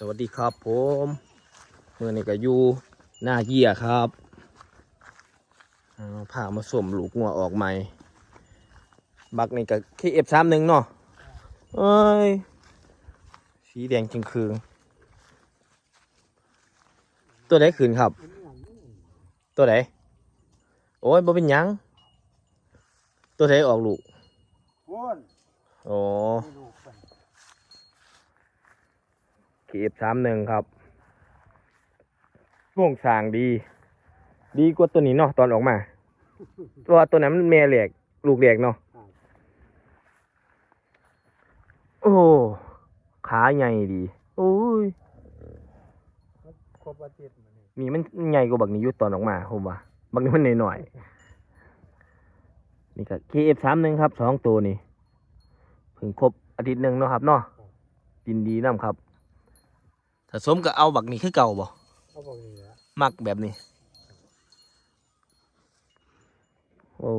สวัสดีครับผมเมื่อนี้ก็อยู่หน้าเยี่ยครับเอาผ่ามาสวมลูกงัวออกใหม่ บักนี่ก็ที่เอฟสามหนึ่งเนาะเอ้ย สีแดงจริงคืองตัวไหนขืนครับ ตัวไหนโอ้ยบ่เป็นหยัง ตัวไหนออกลูกโอ้ นโอ้ไม่รู้ไปขีบสามหนึ่งครับพ่วงสางดี ดีกว่าตัวนี้เนาะตอนออกมาเพราะว่าตัวนั้นมันแม่เหล็กลูกเหล็กเนาะโอ้ขาใหญ่ดี โอ้ยครบอาทิตย์มีมันใหญ่กว่าบักนี้ยุตตอนออกมาผมว่าบักนี้มันหน่อยๆนี่ก็ KF สามหนึ่งครับสองตัวนี่เพิ่งครบอาทิตย์หนึ่งเนาะครับเนาะดินดีน้ำครับ สมก็เอาบักนี้คือเก่าบ่เขาบอกนี่แหละมักแบบนี้ โอ้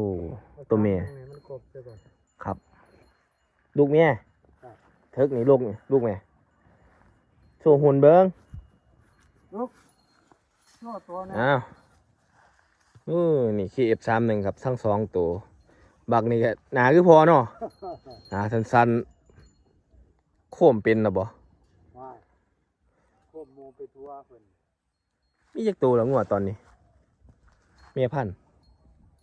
ตัวเมียมันครบไปก่อน ครับ ลูกเมียครับ เทิกนี่ลูกนี่ลูกเมียโชว์หุ่นเบิ้งนอตัวนะอ้าวอือนี่คีเอฟสามหนึ่งครับทั้งสองตัว บักนี่ก็หนาคือพอเนาะหนาสั้นๆโค้มเป็นนะบ่ว่า ครบโมไปทัวเพิ่นมีจักตัวแล้วงัวตอนนี้เมียพันธุ์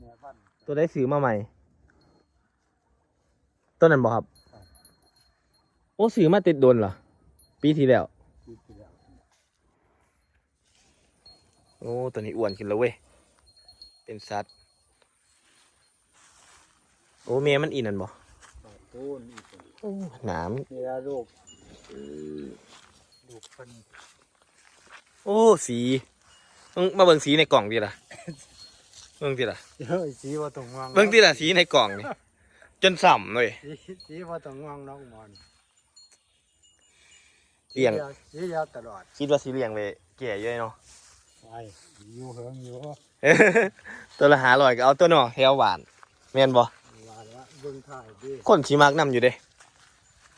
แม่พันธุ์ตัวได้ซื้อมาใหม่ตัวนั้นบ่ครับ โอ้ซื้อมาติดโดนเหรอปีที่แล้ว ปีที่แล้วโอ้ตัวนี้อ้วนขึ้นแล้วเว้ย เป็นสัตว์ โอ้เมียมันอีนั่นบ่ปลาตูนอีกคนหนามนี่ละลูกลูกเพิ่น โอ้สีมึงมาเบิ่งสีในกล่องดิล่ะเบิ่งดิล่ะเฮ้ยสีว่าต้องงวงเบิ่งดิล่ะสีในกล่องนี่จนส่ำเลยสีสีว่าต้องงวงน้องหมอนเลี้ยงสียาวตลอดคิดว่าสีเลี้ยงไปแก่เยอะเนาะไปอยู่เฮิงอยู่ตัวละหาลอยก็เอาตัวเนาะแถวหวานแม่นบ่ว่าแล้วเบิ่งถ่ายดิคนสีมักนํอยู่เด้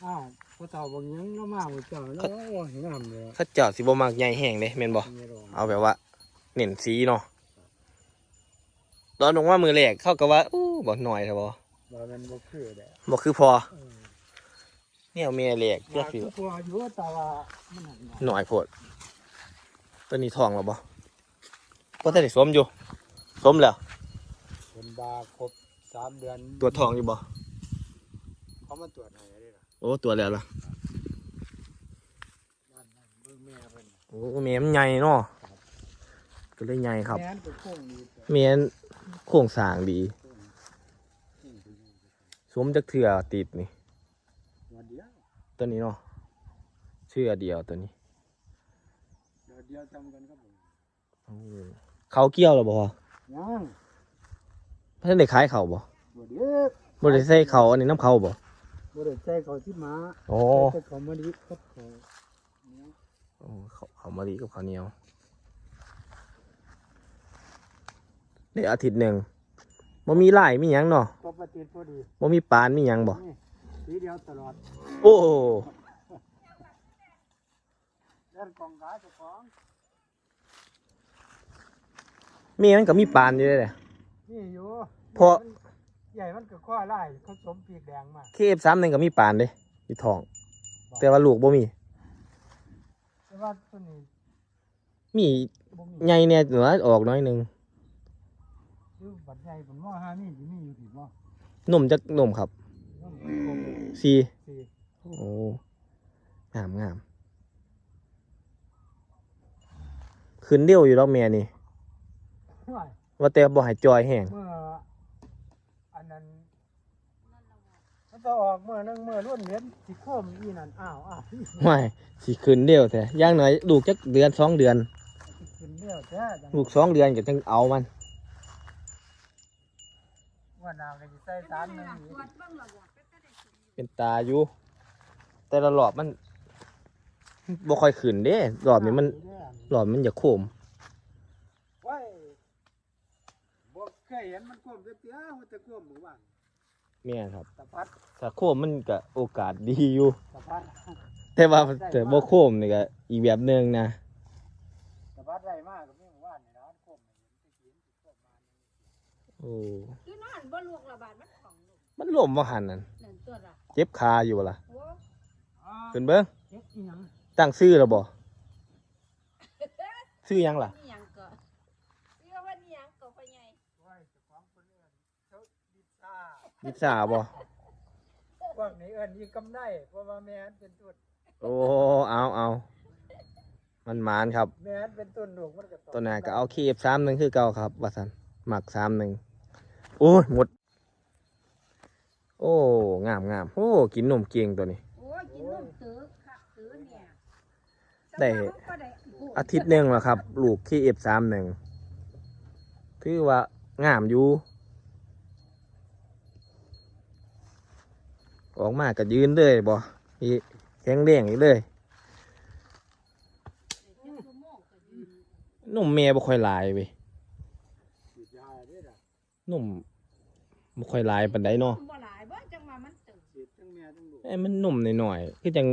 อ้าว พอเต่าบางยังแล้วมาบ่เจ้าแล้วโอ้ยงามเลยเขาเจ้าสิบ่มักใหญ่แห้งเด้แม่นบ่มีรองเอาแบบว่าเน้นสีเนาะตอนลงว่ามือแรกเข้าก็ว่าอู้บ่หน่อยเถอะบ่ว่ามันบ่คือแหละบ่คือพอเออเนี่ยเมียแรกเพื่อว่าสิคือพออยู่แต่ว่ามันหนักหน่อยหน่อยโพดตัวนี้ทองแล้วบ่บ่ทันได้สวมอยู่สวมแล้วเป็นบาครบสามเดือน ตัวทองอยู่บ่เขามาตรวจให้ได้ล่ะ โอ้ตัวแล้วล่ะนั่นนั่นเบิ่งแม่เพิ่นโอ้เมียมันใหญ่เนาะก็เลยใหญ่ครับแม่นเป็นโค้งดีแต่เมียนโครงสร้างดีโค้งจริงจริงสวมจักเทื่อติดนี่วันเดียวตัวนี้เนาะเชื่อเดียวตัวนี้เดี๋ยวเดียวจำกันครับผมโอ้เขาเกี่ยวแล้วบ่พอยังเพิ่นได้ขายเขาบ่บ่เดียวบ่ได้ใส่เขาอันนี้น้ำเขาบ่ บ่ได้ใจเขาที่มาโอ้ใส่เขามาดิครับเขาเนี่ยโอ้เขาเขามาดีกับข้าวเหนียวได้อาทิตย์หนึ่งบ่มีไล่มีหยังเนาะครบประเทศพอดีบ่มีปานมีหยังบ่นี่สีเดียวตลอด โอ้เล่นกองกาเจ้าของเมียมันก็มีปานอยู่เด้แหละนี่อยู่เพราะ ใหญ่มันก็ข้อไล่เขาสมปีกแดงมาเคฟสามหนึ่งก็มีปานเด้อยู่ท้อง แต่ว่าลูกบ่มี แต่ว่าตัวนี้มีบ่มีใหญ่เนี่ยเหนือออกน้อยหนึงคือบัดใหญ่ผมว่าห้านี่สิมีอยู่ที่บ่นมจักนมครับต้องคงซีสี่โอ้งามงามขึ้นเดียวอยู่แล้วแม่นี่ ห่วยว่าแต่บ่ใหายจอยแห้งเมื่ออั นนั้นมันจะออกเมื่อนึงเมื่อรุ่นเห็นสิโคมอีนั่นอ้าวอ้าวไม่สิขึ้นเดียวแต่ย่างหน่อยลูกจักเดือนสองเดือนสิขึ้นเดียวแท้จังลูกสองเดือนก็จังเอามัน ว่านาก็สิใส่สารหนึงอีกเป็นตาอยู่ แต่ละรอบมันบ่ค่อยขึ้นเด้รอบนี้มันรอบมันอย่าโคม ว้ายบ่ เคยเห็นมันโคมเตี้ยๆมันจะโคมหมู่บ้านแม่นครับตะพัดถ้าโคมมันก็โอกาสดีอยู่ ตะพัดแต่ว่าแต่บ่โคมนี่ก็อีกแบบหนึ่งนะแต่บัดได้มากก็มีหมู่บ้านในร้านโคมเห็นตะกี้สิโคมมาโอ้คือนอนบ่ลูกระบาดมันของลูกมันล่มว่าหันนั่นนั่นตัวละเจ็บขาอยู่ล่ะโอ้อ่าขึ้นเบิ้งเฮ็ดอีหยังตั้งชื่อแล้วบ่ชื่อหยังล่ะ นี่หยังก็เรียกว่านี่หยังก็ไปไง ไว้เจ้าของเพิ่นเอิ้นเจ้าดิซ่า วิสาบ่พวกนี้เอิ้นอีกำไรเพราะว่าแม่นเป็นต้นโอ้เอาเอามันหมานครับ แม่นเป็นต้นลูกมันก็ตัวหน้าก็เอาคีบสามหนึ่งคือเก่าครับว่าสันหมักสามหนึ่งโอ้ยหมด โอ้งามงามโอ้กินนมเกียงตัวนี้ โอ้ยกินนมตื้อค่ะตื้อเนี่ยได้แต่ว่ามันก็ได้โอ้ยอาทิตย์หนึ่งแล้วครับ ลูกคีเอฟสามหนึ่งถือว่างามอยู่ ออกมาก็ยืนเลยบ่อีแข็งแรงอีกเลยเจ็ดชั่วโมงก็ยืนนมแม่บ่ค่อยหลายเว้ยฉีดยาเด้อล่ะนมบ่ค่อยหลายปานใดเนาะบ่หลายบ่จังว่ามันตื่นฉีดทั้งแม่ทั้งลูกไอ้มันนมหน่อยๆคือจัง